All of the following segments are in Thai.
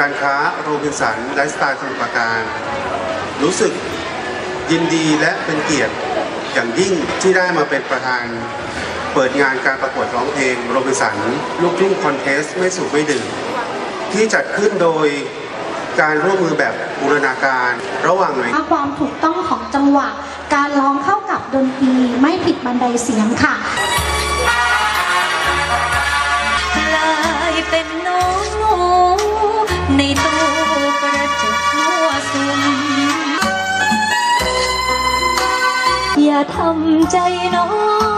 การค้าโรบินสันไลฟ์สไตล์สมุทรปราการ รู้สึกยินดีและเป็นเกียรติอย่างยิ่งที่ได้มาเป็นประธานเปิดงานการประกวดร้องเพลงโรบินสันลูกทุ่งคอนเทสไม่สูบไม่ดื่มที่จัดขึ้นโดยการร่วมมือแบบบูรณาการระหว่างหน่วยความถูกต้องของจังหวะ การร้องเข้ากับดนตรีไม่ผิดบันไดเสียงค่ะกลายเป็นน้อง ทำใจน้อย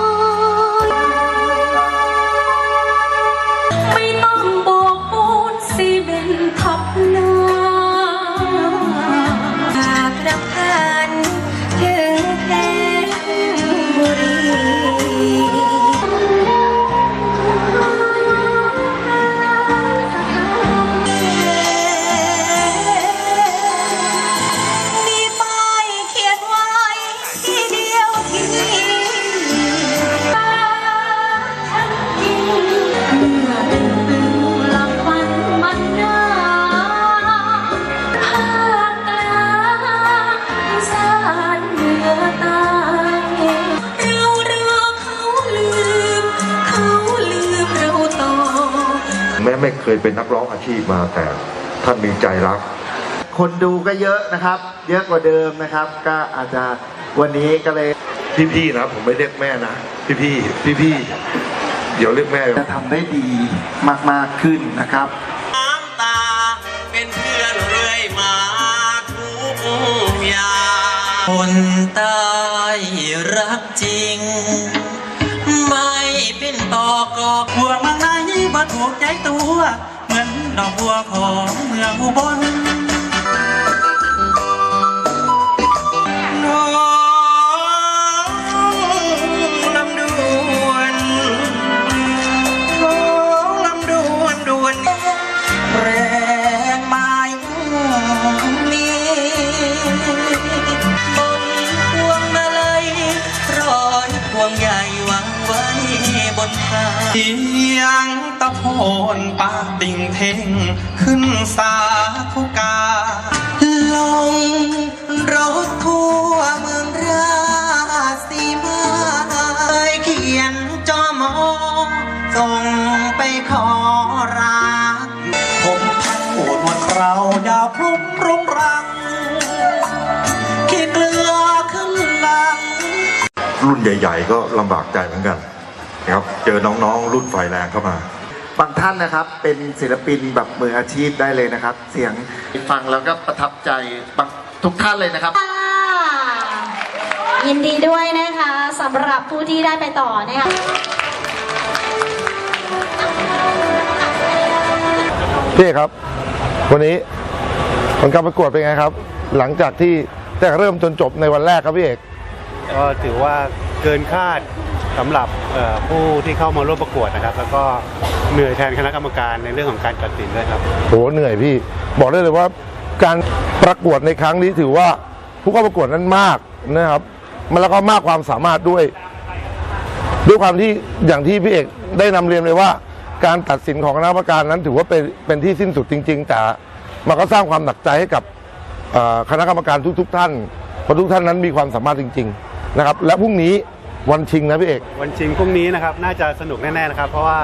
ไม่เคยเป็นนักร้องอาชีพมาแต่ท่านมีใจรัก คนดูก็เยอะนะครับ เยอะกว่าเดิมนะครับ ก็อาจจะวันนี้ก็เลยพี่ๆนะผมไม่เรียกแม่นะพี่ๆพี่ๆเดี๋ยวเรียกแม่จะทำได้ดีมากๆขึ้นนะครับน้ำตาเป็นเพื่อนเรื่อยมาทุกยามคนตายรักจริง ไม่เป็นตอกอกบัวเมืองไห มาถูกใจตัว เหมือนดอกบัวของเมืองอุบล บนฟ้าเสียงตะโพนปากติ่งเท่งขึ้นสาธุกา ลงรถทั่วเมืองราชสีมาเคยเขียนจอมอส่งไปขอรัก ผมพันโอดวันคราวยาวพรุ่งรุงรังขี้เกลือขึ้นหลัง รุ่นใหญ่ ๆ ก็ลำบากใจเหมือนกัน นะครับเจอน้องๆ รุ่นไฟแรงเข้ามา บางท่านนะครับเป็นศิลปินแบบมืออาชีพได้เลยนะครับ เสียงฟังแล้วก็ประทับใจบางทุกท่านเลยนะครับ ยินดีด้วยนะคะสำหรับผู้ที่ได้ไปต่อนะคะพี่เอกครับ วันนี้ผลการประกวดเป็นไงครับ หลังจากที่แต่เริ่มจนจบในวันแรกครับพี่เอก ก็ถือว่าเกินคาด สำหรับผู้ที่เข้ามาร่วมประกวดนะครับ แล้วก็เหนื่อยแทนคณะกรรมการในเรื่องของการตัดสินด้วยครับโหเหนื่อยพี่ บอกได้เลยว่าการประกวดในครั้งนี้ถือว่าผู้เข้าประกวดนั้นมากนะครับมันแล้วก็มากความสามารถด้วย ด้วยความที่อย่างที่พี่เอกได้นำเรียนเลยว่า การตัดสินของคณะกรรมการนั้น ถือว่าเป็นเป็นที่สิ้นสุดจริง ๆ แต่มันก็สร้างความหนักใจให้กับคณะกรรมการทุก ๆ ท่านเพราะทุกท่านนั้นมีความสามารถจริง ๆ นะครับ และพรุ่งนี้ วันชิงนะพี่เอก วันชิงพรุ่งนี้นะครับน่าจะสนุกแน่ๆนะครับ เพราะว่า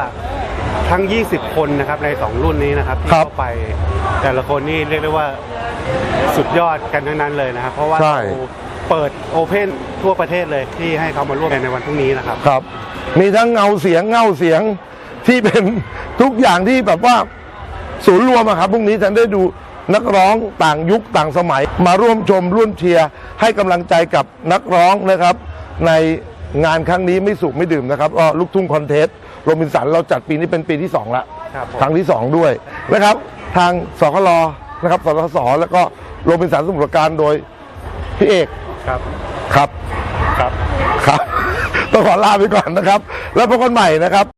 ทั้ง 20 คนนะครับใน 2 รุ่นนี้นะครับที่ครับเข้าไปแต่ละคนนี่เรียกได้ว่าสุดยอดกันทั้งนั้นเลยนะครับ เพราะว่าใช่ เราเปิดโอเพนทั่วประเทศเลยที่ให้เขามาร่วมกันในวันพรุ่งนี้นะครับ ครับ มีทั้งเงาเสียงเงาเสียงที่เป็น ทุกอย่างที่แบบว่าศูนย์รวมอะครับพรุ่งนี้ท่านได้ดูนักร้องต่างยุคต่างสมัย มาร่วมชมร่วมเชียร์ให้กำลังใจกับนักร้องนะครับ ใน งานครั้งนี้ไม่สุขไม่ดื่มนะครับก็ลูกทุ่งคอนเทสต์โรบินสันเราจัดปีนี้เป็นปีที่2แล้วครับผม ครั้งที่ 2 ด้วยนะครับ ทางสคลนะครับสสแล้วก็โรบินสันสมุทรปราการโดยพี่เอกครับครับครับ ครับ ต้องขอลาไปก่อนนะครับ แล้วพบกันใหม่นะครับ